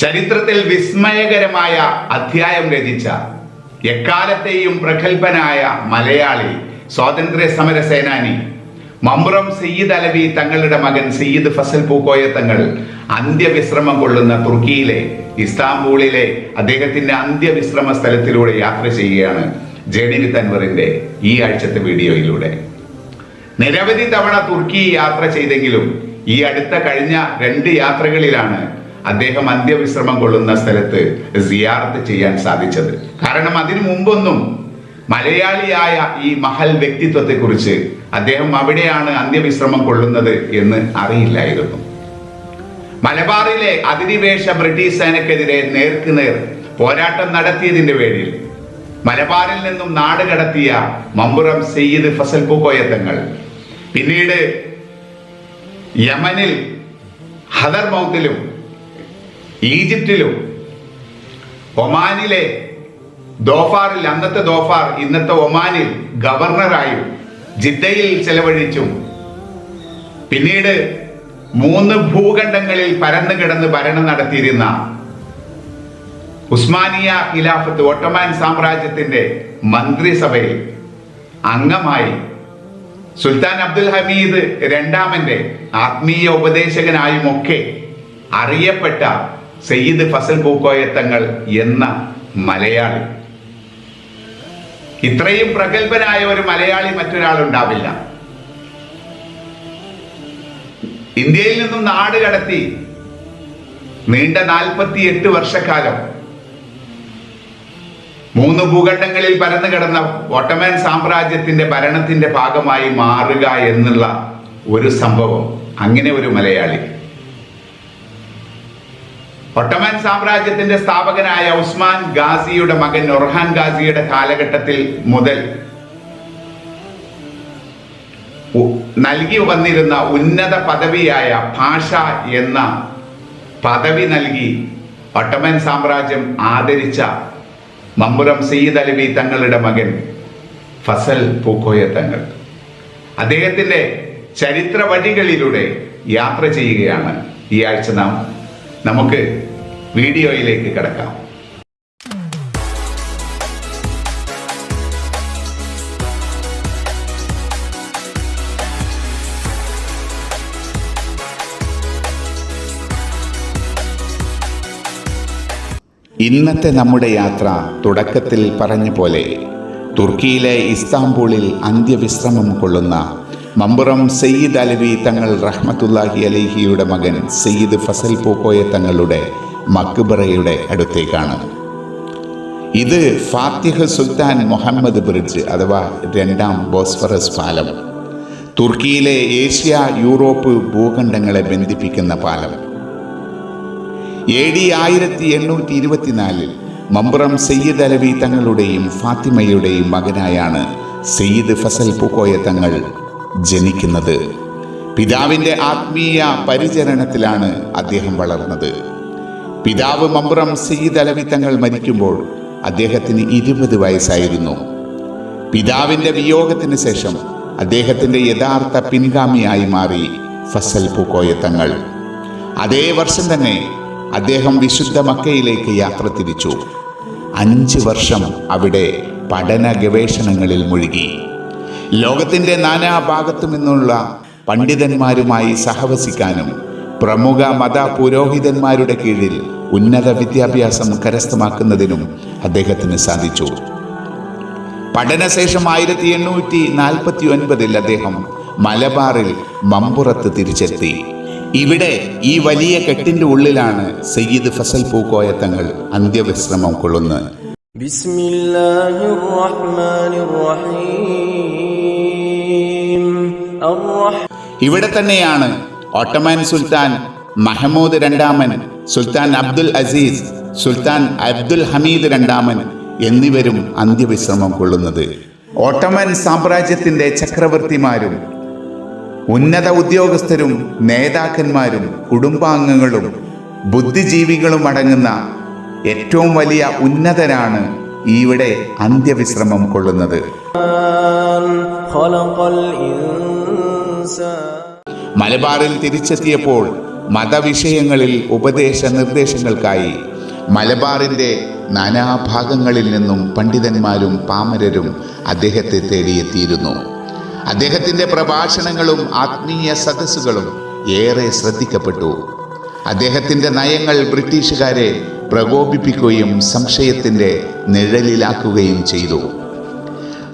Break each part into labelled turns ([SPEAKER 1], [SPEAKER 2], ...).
[SPEAKER 1] ചരിത്രത്തിൽ വിസ്മയകരമായ അധ്യായം രചിച്ച എക്കാലത്തെയും പ്രഗത്ഭനായ മലയാളി സ്വാതന്ത്ര്യ സമര സേനാനി മമ്പ്രം സയ്യിദ് അലവി തങ്ങളുടെ മകൻ സയ്യിദ് ഫസൽ പൂക്കോയ തങ്ങൾ അന്ത്യവിശ്രമം കൊള്ളുന്ന തുർക്കിയിലെ ഇസ്താംബൂളിലെ അദ്ദേഹത്തിന്റെ അന്ത്യവിശ്രമ സ്ഥലത്തിലൂടെ യാത്ര ചെയ്യുകയാണ് ജെനിവി തൻവറിന്റെ ഈ ആഴ്ചത്തെ വീഡിയോയിലൂടെ. നിരവധി തവണ തുർക്കി യാത്ര ചെയ്തെങ്കിലും ഈ അടുത്ത കഴിഞ്ഞ രണ്ട് യാത്രകളിലാണ് അദ്ദേഹം അന്ത്യവിശ്രമം കൊള്ളുന്ന സ്ഥലത്ത് സിയാർത്ത് ചെയ്യാൻ സാധിച്ചത്. കാരണം അതിനു മുമ്പൊന്നും മലയാളിയായ ഈ മഹൽ വ്യക്തിത്വത്തെക്കുറിച്ച് അദ്ദേഹം അവിടെയാണ് അന്ത്യവിശ്രമം കൊള്ളുന്നത് എന്ന് അറിയില്ലായിരുന്നു. മലബാറിലെ അധിനിവേശ ബ്രിട്ടീഷ് സേനക്കെതിരെ നേർക്കുനേർ പോരാട്ടം നടത്തിയതിന്റെ പേരിൽ മലബാറിൽ നിന്നും നാട് കടത്തിയ മമ്പുറം സയ്യിദ് ഫസൽ പൂക്കോയത്തങ്ങൾ പിന്നീട് യമനിൽ ഹദർ മൗത്തിലും ഈജിപ്തിലും ഒമാനിലെ ദോഫാറിൽ അന്നത്തെ ദോഫാർ ഇന്നത്തെ ഒമാനിൽ ഗവർണറായും ജിദ്ദയിൽ ചെലവഴിച്ചും പിന്നീട് മൂന്ന് ഭൂഖണ്ഡങ്ങളിൽ പരന്നു കിടന്ന് ഭരണം നടത്തിയിരുന്ന ഉസ്മാനിയ ഖിലാഫത്ത് ഒട്ടോമാൻ സാമ്രാജ്യത്തിന്റെ മന്ത്രിസഭയിൽ അംഗമായി സുൽത്താൻ അബ്ദുൽ ഹമീദ് രണ്ടാമന്റെ ആത്മീയ ഉപദേശകനായും ഒക്കെ അറിയപ്പെട്ട സയ്യിദ് ഫസൽ പൂക്കോയ തങ്ങൾ എന്ന മലയാളി. ഇത്രയും പ്രഗത്ഭനായ ഒരു മലയാളി മറ്റൊരാൾ ഉണ്ടാവില്ല ഇന്ത്യയിൽ നിന്നും നാട് കടത്തി നീണ്ട നാൽപ്പത്തി എട്ട് വർഷക്കാലം മൂന്ന് ഭൂഖണ്ഡങ്ങളിൽ പരന്നു കിടന്ന ഓട്ടമൻ സാമ്രാജ്യത്തിന്റെ ഭരണത്തിന്റെ ഭാഗമായി മാറുക എന്നുള്ള ഒരു സംഭവം. അങ്ങനെ ഒരു മലയാളി. ഒട്ടമൻ സാമ്രാജ്യത്തിന്റെ സ്ഥാപകനായ ഉസ്മാൻ ഗാസിയുടെ മകൻ ഒർഹാൻ ഗാസിയുടെ കാലഘട്ടത്തിൽ മുതൽ നൽകി വന്നിരുന്ന ഉന്നത പദവിയായ ഭാഷ എന്ന പദവി നൽകി ഒട്ടമൻ സാമ്രാജ്യം ആദരിച്ച മമ്പുറം സയ്യിദ് അലവി തങ്ങളുടെ മകൻ ഫസൽ പൂക്കോയ തങ്ങൾ. അദ്ദേഹത്തിന്റെ ചരിത്ര വഴികളിലൂടെ യാത്ര ചെയ്യുകയാണ് ഈ ആഴ്ച നാം നമുക്ക് വീഡിയോയിലേക്ക് കിടക്കാം. ഇന്നത്തെ നമ്മുടെ യാത്ര തുടക്കത്തിൽ പറഞ്ഞ പോലെ തുർക്കിയിലെ ഇസ്താംബൂളിൽ അന്ത്യവിശ്രമം കൊള്ളുന്ന മമ്പുറം സയ്യിദ് അലവി തങ്ങൾ റഹ്മത്തുല്ലാഹി അലിഹിയുടെ മകൻ സയ്യിദ് ഫസൽ പൂക്കോയ തങ്ങളുടെ മക്ബറയുടെ അടുത്തേക്കാണ്. ഇത് ഫാത്തിഹ് സുൽത്താൻ മുഹമ്മദ് ബ്രിഡ്ജ് അഥവാ രണ്ടാം ബോസ്ഫറസ് പാലം. തുർക്കിയിലെ ഏഷ്യ യൂറോപ്പ് ഭൂഖണ്ഡങ്ങളെ ബന്ധിപ്പിക്കുന്ന പാലം. എ ഡി ആയിരത്തി എണ്ണൂറ്റി ഇരുപത്തിനാലിൽ മമ്പുറം സയ്യിദ് അലവി തങ്ങളുടെയും ഫാത്തിമയുടെയും മകനായാണ് സയ്യിദ് ഫസൽ പൂക്കോയ തങ്ങൾ ജനിക്കുന്നത്. പിതാവിന്റെ ആത്മീയ പരിചരണത്തിലാണ് അദ്ദേഹം വളർന്നത്. പിതാവ് മമ്പുറം സയ്യിദ് അലവി തങ്ങൾ മരിക്കുമ്പോൾ അദ്ദേഹത്തിന് ഇരുപത് വയസ്സായിരുന്നു. പിതാവിന്റെ വിയോഗത്തിന് ശേഷം അദ്ദേഹത്തിന്റെ യഥാർത്ഥ പിൻഗാമിയായി മാറി ഫസൽ പൂക്കോയ തങ്ങൾ. അതേ വർഷം തന്നെ അദ്ദേഹം വിശുദ്ധ മക്കയിലേക്ക് യാത്ര തിരിച്ചു. അഞ്ച് വർഷം അവിടെ പഠന ഗവേഷണങ്ങളിൽ മുഴുകി. ലോകത്തിന്റെ നാനാഭാഗത്തു നിന്നുള്ള പണ്ഡിതന്മാരുമായി സഹവസിക്കാനും പ്രമുഖ മത പുരോഹിതന്മാരുടെ കീഴിൽ ഉന്നത വിദ്യാഭ്യാസം കരസ്ഥമാക്കുന്നതിനും അദ്ദേഹത്തിന് സാധിച്ചു. പഠനശേഷം ആയിരത്തി എണ്ണൂറ്റി നാൽപ്പത്തി ഒൻപതിൽ അദ്ദേഹം മലബാറിൽ മമ്പുറത്ത് തിരിച്ചെത്തി. ഇവിടെ ഈ വലിയ കെട്ടിന്റെ ഉള്ളിലാണ് സയ്യിദ് ഫസൽ പൂക്കോയ തങ്ങൾ അന്ത്യവിശ്രമം കൊള്ളുന്നത്.
[SPEAKER 2] ബിസ്മില്ലാഹിർ റഹ്മാനിർ റഹീം.
[SPEAKER 1] ഇവിടെ തന്നെയാണ് ഓട്ടമൻ സുൽത്താൻ മഹമ്മൂദ് രണ്ടാമൻ സുൽത്താൻ അബ്ദുൽ അസീസ് സുൽത്താൻ അബ്ദുൽ ഹമീദ് രണ്ടാമൻ എന്നിവരും അന്ത്യവിശ്രമം കൊള്ളുന്നത്. ഓട്ടമൻ സാമ്രാജ്യത്തിന്റെ ചക്രവർത്തിമാരും ഉന്നത ഉദ്യോഗസ്ഥരും നേതാക്കന്മാരും കുടുംബാംഗങ്ങളും ബുദ്ധിജീവികളും അടങ്ങുന്ന ഏറ്റവും വലിയ ഉന്നതരാണ് ഇവിടെ അന്ത്യവിശ്രമം കൊള്ളുന്നത്. മലബാറിൽ തിരിച്ചെത്തിയപ്പോൾ മതവിഷയങ്ങളിൽ ഉപദേശ നിർദ്ദേശങ്ങൾക്കായി മലബാറിന്റെ നാനാഭാഗങ്ങളിൽ നിന്നും പണ്ഡിതന്മാരും പാമരരും അദ്ദേഹത്തെ തേടിയെത്തിയിരുന്നു. അദ്ദേഹത്തിന്റെ പ്രഭാഷണങ്ങളും ആത്മീയ സദസ്സുകളും ഏറെ ശ്രദ്ധിക്കപ്പെട്ടു. അദ്ദേഹത്തിന്റെ നയങ്ങൾ ബ്രിട്ടീഷുകാരെ പ്രകോപിപ്പിക്കുകയും സംശയത്തിന്റെ നിഴലിലാക്കുകയും ചെയ്തു.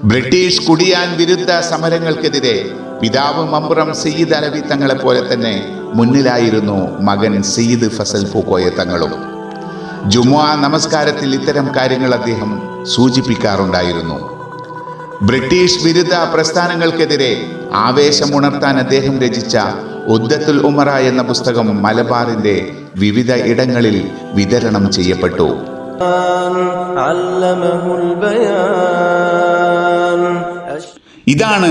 [SPEAKER 1] ബ്രിട്ടീഷ് കുടിയാൻ വിരുദ്ധ സമരങ്ങൾക്കെതിരെ പിതാവ് മമ്പുറം സയ്യിദ് അലവി തങ്ങളെപ്പോലെ തന്നെ മുന്നിലായിരുന്നു മകൻ സയ്യിദ് ഫസൽ പൂക്കോയ തങ്ങളും. ജുമുഅ നമസ്കാരത്തിൽ ഇത്തരം കാര്യങ്ങൾ അദ്ദേഹം സൂചിപ്പിക്കാറുണ്ടായിരുന്നു. ബ്രിട്ടീഷ് വിരുദ്ധ പ്രസ്ഥാനങ്ങൾക്കെതിരെ ആവേശം ഉണർത്താൻ അദ്ദേഹം രചിച്ച ഉദ്ദത്തുൽ ഉമറ എന്ന പുസ്തകം മലബാറിന്റെ വിവിധ ഇടങ്ങളിൽ വിതരണം ചെയ്യപ്പെട്ടു. ഇതാണ്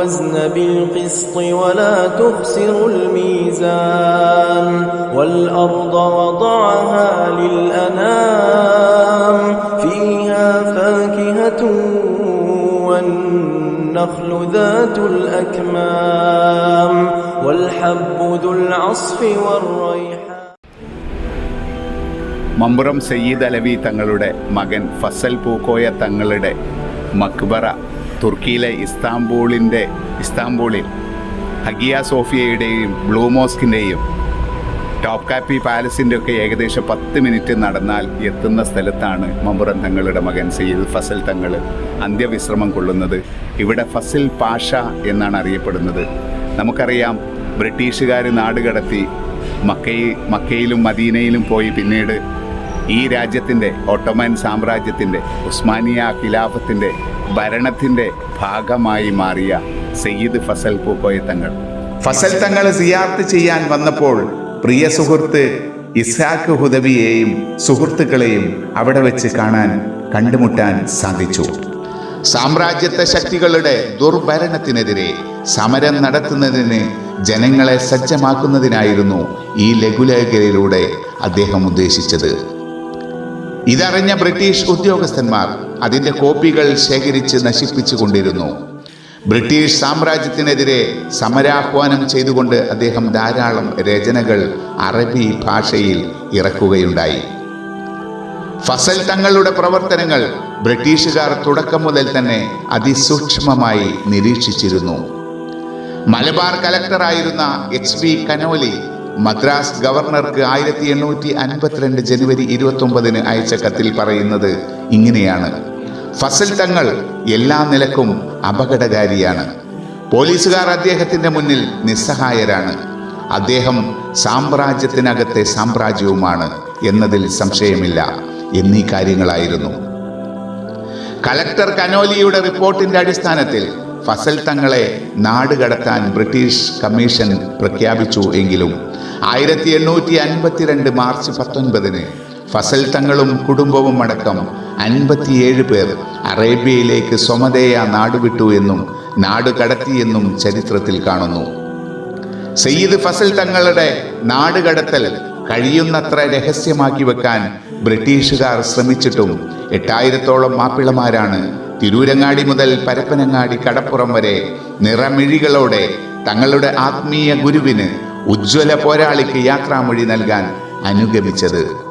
[SPEAKER 2] الوزن بالقسط ولا تخسروا الميزان والأرض وضعها للأنام فيها فاكهة والنخل ذات الأكمام والحب ذو العصف والريحان
[SPEAKER 1] മമ്പുറം സയ്യിദ് അലവി തങ്ങളുടെ മകൻ ഫസൽ പൂക്കോയ തങ്ങളുടെ മക്ബറ തുർക്കിയിലെ ഇസ്താംബൂളിന്റെ ഇസ്താംബൂളിൽ ഹഗിയ സോഫിയയുടെയും ബ്ലൂ മോസ്കിന്റെയും ടോപ്പ് കാപ്പി പാലസിന്റെ ഒക്കെ ഏകദേശം പത്ത് മിനിറ്റ് നടന്നാൽ എത്തുന്ന സ്ഥലത്താണ് മമ്പുറം തങ്ങളുടെ മകൻ സയ്യിദ് ഫസൽ തങ്ങൾ അന്ത്യവിശ്രമം കൊള്ളുന്നത്. ഇവിടെ ഫസൽ പാഷ എന്നാണ് അറിയപ്പെടുന്നത്. നമുക്കറിയാം ബ്രിട്ടീഷുകാർ നാടുകടത്തി മക്കയിൽ മക്കയിലും മദീനയിലും പോയി പിന്നീട് ഈ രാജ്യത്തിന്റെ ഓട്ടോമൻ സാമ്രാജ്യത്തിന്റെ ഉസ്മാനിയ ഖിലാഫത്തിന്റെ ഭരണത്തിന്റെ ഭാഗമായി മാറിയ സയ്യിദ് ഫസൽ പൂക്കോയ തങ്ങൾ. ഫസൽ തങ്ങൾ സിയാർത്ത് ചെയ്യാൻ വന്നപ്പോൾ പ്രിയ സുഹൃത്ത് ഇസാഖ് ഹുദവിയെയും സുഹൃത്തുക്കളെയും അവിടെ വെച്ച് കാണാൻ കണ്ടുമുട്ടാൻ സാധിച്ചു. സാമ്രാജ്യത്വ ശക്തികളുടെ ദുർഭരണത്തിനെതിരെ സമരം നടത്തുന്നതിന് ജനങ്ങളെ സജ്ജമാക്കുന്നതിനായിരുന്നു ഈ ലഘുലേഖയിലൂടെ അദ്ദേഹം ഉദ്ദേശിച്ചത്. ഇതറിഞ്ഞ ബ്രിട്ടീഷ് ഉദ്യോഗസ്ഥന്മാർ അതിന്റെ കോപ്പികൾ ശേഖരിച്ച് നശിപ്പിച്ചു കൊണ്ടിരുന്നു ബ്രിട്ടീഷ് സാമ്രാജ്യത്തിനെതിരെ സമരാഹ്വാനം ചെയ്തുകൊണ്ട് അദ്ദേഹം ധാരാളം രചനകൾ അറബി ഭാഷയിൽ ഇറക്കുകയുണ്ടായി. ഫസൽ തങ്ങളുടെ പ്രവർത്തനങ്ങൾ ബ്രിട്ടീഷുകാർ തുടക്കം മുതൽ തന്നെ അതിസൂക്ഷ്മമായി നിരീക്ഷിച്ചിരുന്നു. മലബാർ കലക്ടറായിരുന്ന എച്ച് വി കനോലി മദ്രാസ് ഗവർണർക്ക് ആയിരത്തി എണ്ണൂറ്റി അൻപത്തിരണ്ട് ജനുവരി ഇരുപത്തി ഒമ്പതിന് അയച്ച കത്തിൽ പറയുന്നത് ഇങ്ങനെയാണ്. ഫസൽ തങ്ങൾ എല്ലാ നിലക്കും അപകടകാരിയാണ്. പോലീസുകാർ അദ്ദേഹത്തിന്റെ മുന്നിൽ നിസ്സഹായരാണ്. അദ്ദേഹം സാമ്രാജ്യത്തിനകത്തെ സാമ്രാജ്യവുമാണ് എന്നതിൽ സംശയമില്ല. എന്നീ കാര്യങ്ങളായിരുന്നു. കലക്ടർ കനോലിയുടെ റിപ്പോർട്ടിന്റെ അടിസ്ഥാനത്തിൽ ഫസൽ തങ്ങളെ നാട് കടത്താൻ ബ്രിട്ടീഷ് കമ്മീഷൻ പ്രഖ്യാപിച്ചു എങ്കിലും ആയിരത്തി എണ്ണൂറ്റി അൻപത്തിരണ്ട് മാർച്ച് പത്തൊൻപതിന് ഫസൽ തങ്ങളും കുടുംബവും അടക്കം അൻപത്തിയേഴ് പേർ അറേബ്യയിലേക്ക് സ്വമതേയ നാടുവിട്ടു എന്നും നാട് കടത്തിയെന്നും ചരിത്രത്തിൽ കാണുന്നു. സയ്യിദ് ഫസൽ തങ്ങളുടെ നാടുകടത്തൽ കഴിയുന്നത്ര രഹസ്യമാക്കി വെക്കാൻ ബ്രിട്ടീഷുകാർ ശ്രമിച്ചിട്ടും എട്ടായിരത്തോളം മാപ്പിളമാരാണ് തിരൂരങ്ങാടി മുതൽ പരപ്പനങ്ങാടി കടപ്പുറം വരെ നിറമിഴികളോടെ തങ്ങളുടെ ആത്മീയ ഗുരുവിന് ഉജ്ജ്വല പോരാളിക്ക് യാത്രാമൊഴി നൽകാൻ അനുഗമിച്ചത്.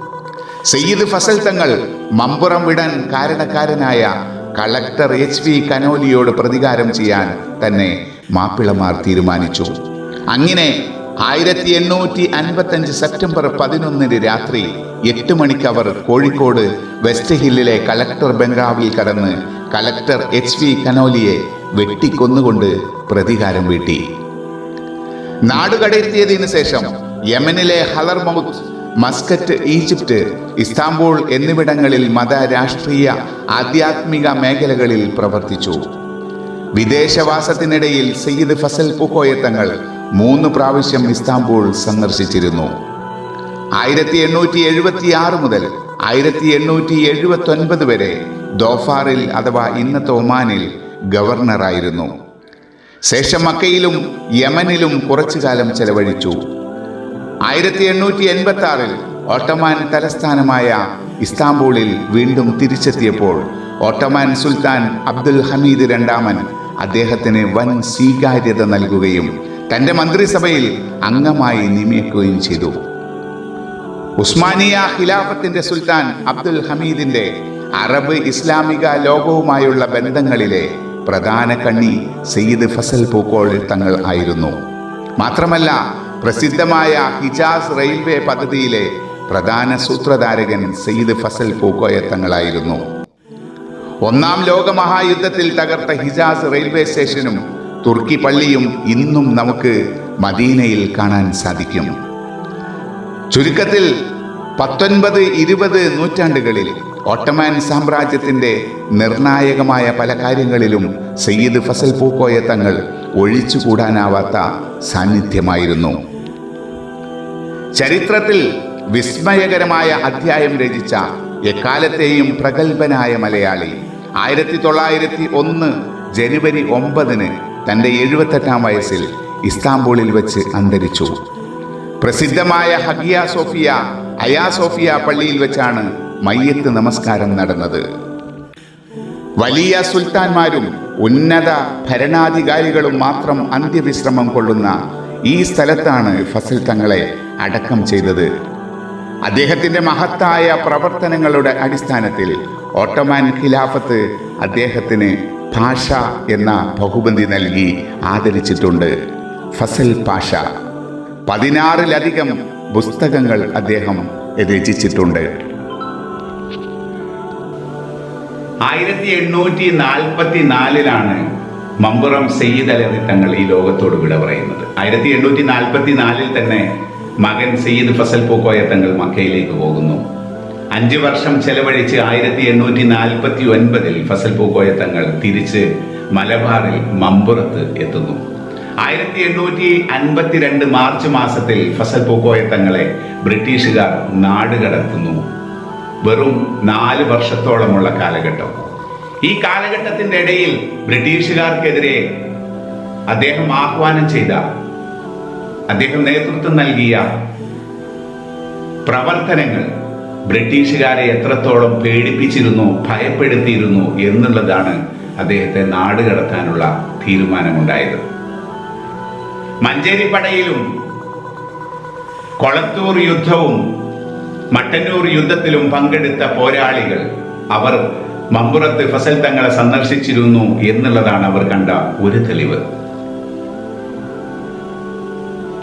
[SPEAKER 1] സയ്യിദ് ഫസൽ തങ്ങൾ മമ്പുറം വിടാൻ കാരണക്കാരനായ കളക്ടർ എച്ച് വി കനോലിയോട് പ്രതികാരം ചെയ്യാൻ തന്നെ മാപ്പിളമാർ തീരുമാനിച്ചു. അങ്ങനെ ആയിരത്തി എണ്ണൂറ്റി അൻപത്തഞ്ച് സെപ്റ്റംബർ പതിനൊന്നിന് രാത്രി എട്ട് മണിക്ക് അവർ കോഴിക്കോട് വെസ്റ്റ് ഹില്ലിലെ കളക്ടർ ബംഗ്ലാവിൽ കടന്ന് കളക്ടർ എച്ച് വി കനോലിയെ വെട്ടിക്കൊന്നുകൊണ്ട് പ്രതികാരം വീട്ടി. നാടുകടത്തിയതിനു ശേഷം യമനിലെ ഹലർമൗത്ത് മസ്കറ്റ് ഈജിപ്റ്റ് ഇസ്താംബൂൾ എന്നിവിടങ്ങളിൽ മത രാഷ്ട്രീയ ആധ്യാത്മിക മേഖലകളിൽ പ്രവർത്തിച്ചു. വിദേശവാസത്തിനിടയിൽ സയ്യിദ് ഫസൽ പുഹോയ തങ്ങൾ മൂന്ന് പ്രാവശ്യം ഇസ്താംബൂൾ സന്ദർശിച്ചിരുന്നു. ആയിരത്തി എണ്ണൂറ്റി എഴുപത്തി ആറ് മുതൽ ആയിരത്തി എണ്ണൂറ്റി എഴുപത്തി ഒൻപത് വരെ ദോഫാറിൽ അഥവാ ഇന്നത്തെ ഒമാനിൽ ഗവർണറായിരുന്നു. ശേഷം മക്കയിലും യമനിലും കുറച്ചു കാലം ചെലവഴിച്ചു. ആയിരത്തി എണ്ണൂറ്റി എൺപത്തി ആറിൽ ഓട്ടമാൻ തലസ്ഥാനമായ ഇസ്താംബൂളിൽ വീണ്ടും തിരിച്ചെത്തിയപ്പോൾ ഓട്ടമാൻ സുൽത്താൻ അബ്ദുൽ ഹമീദ് രണ്ടാമൻ അദ്ദേഹത്തിന് വൻ സ്വീകാര്യത നൽകുകയും തന്റെ മന്ത്രിസഭയിൽ അംഗമായി നിയമിക്കുകയും ചെയ്തു. ഉസ്മാനിയ ഖിലാഫത്തിന്റെ സുൽത്താൻ അബ്ദുൽ ഹമീദിന്റെ അറബ് ഇസ്ലാമിക ലോകവുമായുള്ള ബന്ധങ്ങളിലെ പ്രധാന കണ്ണി സയ്യിദ് ഫസൽ പൂക്കോൾ തങ്ങൾ ആയിരുന്നു. മാത്രമല്ല പ്രസിദ്ധമായ ഹിജാസ് റെയിൽവേ പദ്ധതിയിലെ പ്രധാന സൂത്രധാരകൻ സയ്യിദ് ഫസൽ പൂക്കോയ തങ്ങളായിരുന്നു ഒന്നാം ലോക മഹായുദ്ധത്തിൽ തകർത്ത ഹിജാസ് റെയിൽവേ സ്റ്റേഷനും തുർക്കി പള്ളിയും ഇന്നും നമുക്ക് മദീനയിൽ കാണാൻ സാധിക്കും. ചുരുക്കത്തിൽ പത്തൊൻപത് ഇരുപത് നൂറ്റാണ്ടുകളിൽ ഓട്ടമാൻ സാമ്രാജ്യത്തിന്റെ നിർണായകമായ പല കാര്യങ്ങളിലും സയ്യിദ് ഫസൽ പൂക്കോയ തങ്ങൾ ഒഴിച്ചുകൂടാനാവാത്ത സാന്നിധ്യമായിരുന്നു. ചരിത്രത്തിൽ വിസ്മയകരമായ അധ്യായം രചിച്ച എക്കാലത്തെയും പ്രഗത്ഭനായ മലയാളി. ആയിരത്തി തൊള്ളായിരത്തി ഒന്ന് ജനുവരി ഒമ്പതിന് തന്റെ എഴുപത്തെട്ടാം വയസ്സിൽ ഇസ്താംബൂളിൽ വെച്ച് അന്തരിച്ചു. പ്രസിദ്ധമായ ഹഗിയ സോഫിയ അയാ സോഫിയ പള്ളിയിൽ വെച്ചാണ് മയ്യത്ത് നമസ്കാരം നടന്നത്. വലിയ സുൽത്താൻമാരും ഉന്നത ഭരണാധികാരികളും മാത്രം അന്ത്യവിശ്രമം കൊള്ളുന്ന ഈ സ്ഥലത്താണ് ഫസൽ തങ്ങളെ അടക്കം ചെയ്തത്. അദ്ദേഹത്തിന്റെ മഹത്തായ പ്രവർത്തനങ്ങളുടെ അടിസ്ഥാനത്തിൽ ഓട്ടോമാൻ ഖിലാഫത്ത് അദ്ദേഹത്തിന് ഭാഷ എന്ന ബഹുബന്ധി നൽകി ആദരിച്ചിട്ടുണ്ട്. ഫസൽ പാഷ. പതിനാറിലധികം പുസ്തകങ്ങൾ അദ്ദേഹം രചിച്ചിട്ടുണ്ട്. ആയിരത്തി എണ്ണൂറ്റി നാൽപ്പത്തി നാലിലാണ് മമ്പുറം സയ്യിദ് അലി തങ്ങൾ ഈ ലോകത്തോട് വിട പറയുന്നത്. ആയിരത്തി എണ്ണൂറ്റി നാൽപ്പത്തി നാലിൽ തന്നെ മകൻ സയ്യിദ് ഫസൽ പൂക്കോയ തങ്ങൾ മക്കയിലേക്ക് പോകുന്നു. അഞ്ച് വർഷം ചെലവഴിച്ച് ആയിരത്തി എണ്ണൂറ്റി നാൽപ്പത്തി ഒൻപതിൽ ഫസൽ പൂക്കോയ തങ്ങൾ തിരിച്ച് മലബാറിൽ മമ്പുറത്ത് എത്തുന്നു. ആയിരത്തി എണ്ണൂറ്റി അൻപത്തിരണ്ട് മാർച്ച് മാസത്തിൽ ഫസൽ പൂക്കോയ തങ്ങളെ ബ്രിട്ടീഷുകാർ നാടുകടത്തുന്നു. വെറും നാല് വർഷത്തോളമുള്ള കാലഘട്ടം. ഈ കാലഘട്ടത്തിന്റെ ഇടയിൽ ബ്രിട്ടീഷുകാർക്കെതിരെ അദ്ദേഹം ആഹ്വാനം ചെയ്ത അദ്ദേഹം നേതൃത്വം നൽകിയ പ്രവർത്തനങ്ങൾ ബ്രിട്ടീഷുകാരെ എത്രത്തോളം പേടിപ്പിച്ചിരുന്നു ഭയപ്പെടുത്തിയിരുന്നു എന്നുള്ളതാണ് അദ്ദേഹത്തെ നാട് കടത്താനുള്ള തീരുമാനമുണ്ടായത്. മഞ്ചേരിപ്പടയിലും കൊളത്തൂർ യുദ്ധവും മട്ടന്നൂർ യുദ്ധത്തിലും പങ്കെടുത്ത പോരാളികൾ അവർ മമ്പുറത്ത് ഫസൽ തങ്ങളെ സന്ദർശിച്ചിരുന്നു എന്നുള്ളതാണ് അവർ കണ്ട ഒരു തെളിവ്.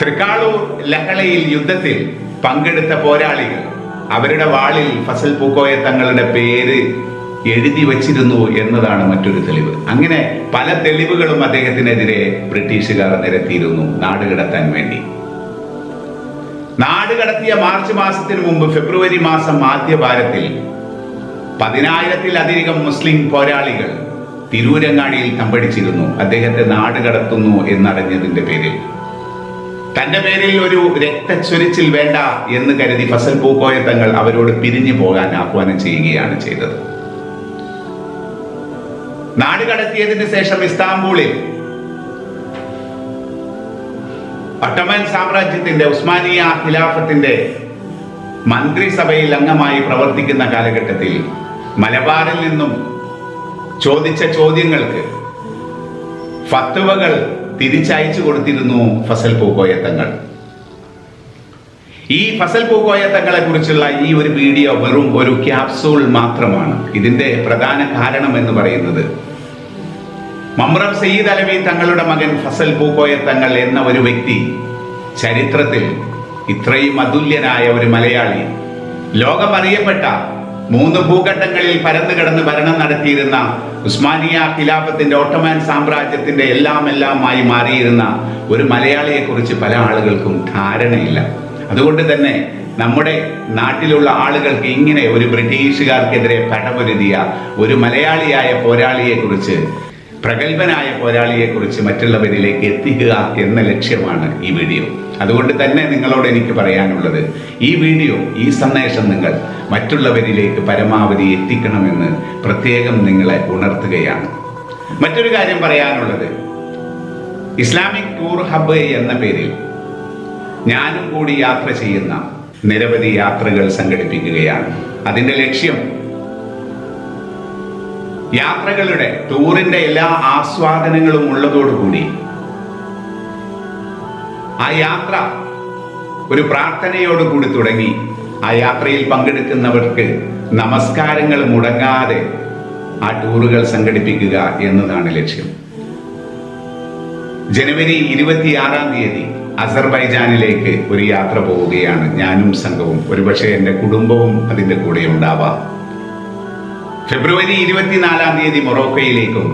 [SPEAKER 1] തൃക്കാളൂർ ലഹളയിൽ യുദ്ധത്തിൽ പങ്കെടുത്ത പോരാളികൾ അവരുടെ വാളിൽ ഫസൽ പൂക്കോയ തങ്ങളുടെ പേര് എഴുതി വച്ചിരുന്നു എന്നതാണ് മറ്റൊരു തെളിവ്. അങ്ങനെ പല തെളിവുകളും അദ്ദേഹത്തിനെതിരെ ബ്രിട്ടീഷുകാർ നിരത്തിയിരുന്നു നാടുകടത്താൻ വേണ്ടി. നാടുകടത്തിയ മാർച്ച് മാസത്തിന് മുമ്പ് ഫെബ്രുവരി മാസം ആദ്യ വാരത്തിൽ പതിനായിരത്തിലധികം മുസ്ലിം പോരാളികൾ തിരൂരങ്ങാടിയിൽ തമ്പടിച്ചിരുന്നു. അദ്ദേഹത്തെ നാട് കടത്തുന്നു എന്നറിഞ്ഞതിന്റെ പേരിൽ. തന്റെ പേരിൽ ഒരു രക്തച്ചൊരിച്ചിൽ വേണ്ട എന്ന് കരുതി ഫസൽ പൂക്കോയ തങ്ങൾ അവരോട് പിരിഞ്ഞു പോകാൻ ആഹ്വാനം ചെയ്യുകയാണ് ചെയ്തത്. നാട് കടത്തിയതിന് ശേഷം ഇസ്താംബൂളിൽ ഒട്ടമൻ സാമ്രാജ്യത്തിന്റെ ഉസ്മാനിയ ഖിലാഫത്തിന്റെ മന്ത്രിസഭയിൽ അംഗമായി പ്രവർത്തിക്കുന്ന കാലഘട്ടത്തിൽ മലബാറിൽ നിന്നും ചോദിച്ച ചോദ്യങ്ങൾക്ക് ഫത്തുവകൾ തിരിച്ചയച്ചു കൊടുത്തിരുന്നു ഫസൽ പൂക്കോയത്തങ്ങൾ. ഈ ഫസൽ പൂക്കോയത്തങ്ങളെ കുറിച്ചുള്ള ഈ ഒരു വീഡിയോ വെറും ഒരു ക്യാപ്സൂൾ മാത്രമാണ്. ഇതിന്റെ പ്രധാന കാരണം എന്ന് പറയുന്നത് മമ്രം സയ്യിദ് അലവി തങ്ങളുടെ മകൻ ഫസൽ പൂക്കോയ തങ്ങൾ എന്ന ഒരു വ്യക്തി ചരിത്രത്തിൽ ഇത്രയും അതുല്യനായ ഒരു മലയാളി. ലോകം അറിയപ്പെട്ട മൂന്ന് ഭൂഖണ്ഡങ്ങളിൽ പരന്നു കിടന്ന് ഭരണം നടത്തിയിരുന്ന ഉസ്മാനിയ ഖിലാഫത്തിന്റെ ഓട്ടോമാൻ സാമ്രാജ്യത്തിന്റെ എല്ലാം എല്ലാമായി മാറിയിരുന്ന ഒരു മലയാളിയെ കുറിച്ച് പല ആളുകൾക്കും ധാരണയില്ല. അതുകൊണ്ട് തന്നെ നമ്മുടെ നാട്ടിലുള്ള ആളുകൾക്ക് ഇങ്ങനെ ഒരു ബ്രിട്ടീഷുകാർക്കെതിരെ പടപൊരുതിയ ഒരു മലയാളിയായ പോരാളിയെ കുറിച്ച് പ്രഗത്ഭനായ പോരാളിയെക്കുറിച്ച് മറ്റുള്ളവരിലേക്ക് എത്തിക്കുക എന്ന ലക്ഷ്യമാണ് ഈ വീഡിയോ. അതുകൊണ്ട് തന്നെ നിങ്ങളോട് എനിക്ക് പറയാനുള്ളത് ഈ വീഡിയോ ഈ സന്ദേശം നിങ്ങൾ മറ്റുള്ളവരിലേക്ക് പരമാവധി എത്തിക്കണമെന്ന് പ്രത്യേകം നിങ്ങളെ ഉണർത്തുകയാണ്. മറ്റൊരു കാര്യം പറയാനുള്ളത് ഇസ്ലാമിക് ടൂർ ഹബ്ബ് എന്ന പേരിൽ ഞാനും കൂടി യാത്ര ചെയ്യുന്ന നിരവധി യാത്രകൾ സംഘടിപ്പിക്കുകയാണ്. അതിന്റെ ലക്ഷ്യം യാത്രകളുടെ ടൂറിന്റെ എല്ലാ ആസ്വാദനങ്ങളും ഉള്ളതോടുകൂടി ആ യാത്ര ഒരു പ്രാർത്ഥനയോടുകൂടി തുടങ്ങി. ആ യാത്രയിൽ പങ്കെടുക്കുന്നവർക്ക് നമസ്കാരങ്ങൾ മുടങ്ങാതെ ആ ടൂറുകൾ സംഘടിപ്പിക്കുക എന്നതാണ് ലക്ഷ്യം. ജനുവരി ഇരുപത്തിയാറാം തീയതി അസർബൈജാനിലേക്ക് ഒരു യാത്ര പോവുകയാണ് ഞാനും സംഘവും. ഒരുപക്ഷെ എന്റെ കുടുംബവും അതിന്റെ കൂടെ ഉണ്ടാവാം ഫെബ്രുവരി ഇരുപത്തിനാലാം തീയതി മൊറോക്കയിലേക്കും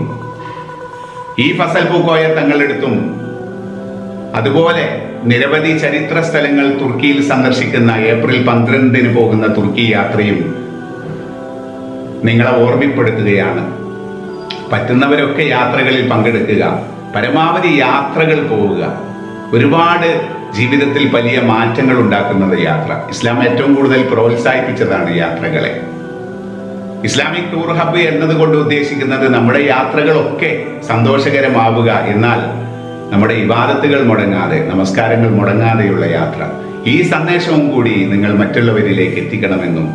[SPEAKER 1] ഈ ഫസൽ പൂക്കോയ തങ്ങളെടുത്തും അതുപോലെ നിരവധി ചരിത്ര സ്ഥലങ്ങൾ തുർക്കിയിൽ സന്ദർശിക്കുന്ന ഏപ്രിൽ പന്ത്രണ്ടിന് പോകുന്ന തുർക്കി യാത്രയും നിങ്ങളെ ഓർമ്മപ്പെടുത്തുകയാണ്. പറ്റുന്നവരൊക്കെ യാത്രകളിൽ പങ്കെടുക്കുക പരമാവധി യാത്രകൾ പോവുക. ഒരുപാട് ജീവിതത്തിൽ വലിയ മാറ്റങ്ങൾ ഉണ്ടാക്കുന്നത് യാത്ര. ഇസ്ലാം ഏറ്റവും കൂടുതൽ പ്രോത്സാഹിപ്പിച്ചതാണ് യാത്രകളെ. ഇസ്ലാമിക് ടൂർ ഹബ്ബ് എന്നതുകൊണ്ട് ഉദ്ദേശിക്കുന്നത് നമ്മുടെ യാത്രകളൊക്കെ സന്തോഷകരമാവുക എന്നാൽ നമ്മുടെ ഇബാദത്തുകൾ മുടങ്ങാതെ നമസ്കാരങ്ങൾ മുടങ്ങാതെയുള്ള യാത്ര. ഈ സന്ദേശവും കൂടി നിങ്ങൾ മറ്റുള്ളവരിലേക്ക് എത്തിക്കണമെന്നും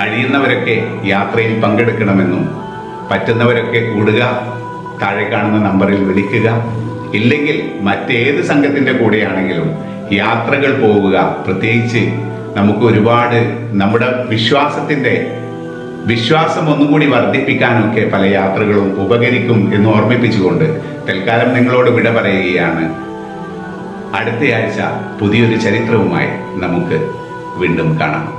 [SPEAKER 1] കഴിയുന്നവരൊക്കെ യാത്രയിൽ പങ്കെടുക്കണമെന്നും പറ്റുന്നവരൊക്കെ കൂടുക താഴെ കാണുന്ന നമ്പറിൽ വിളിക്കുക. ഇല്ലെങ്കിൽ മറ്റേത് സംഘത്തിന്റെ കൂടെയാണെങ്കിലും യാത്രകൾ പോവുക. പ്രത്യേകിച്ച് നമുക്ക് ഒരുപാട് നമ്മുടെ വിശ്വാസത്തിന്റെ വിശ്വാസം ഒന്നുകൂടി വർദ്ധിപ്പിക്കാനൊക്കെ പല യാത്രകളും ഉപകരിക്കും എന്ന് ഓർമ്മിപ്പിച്ചുകൊണ്ട് തൽക്കാലം നിങ്ങളോട് വിട പറയുകയാണ്. അടുത്തയാഴ്ച പുതിയൊരു ചരിത്രവുമായി നമുക്ക് വീണ്ടും കാണാം.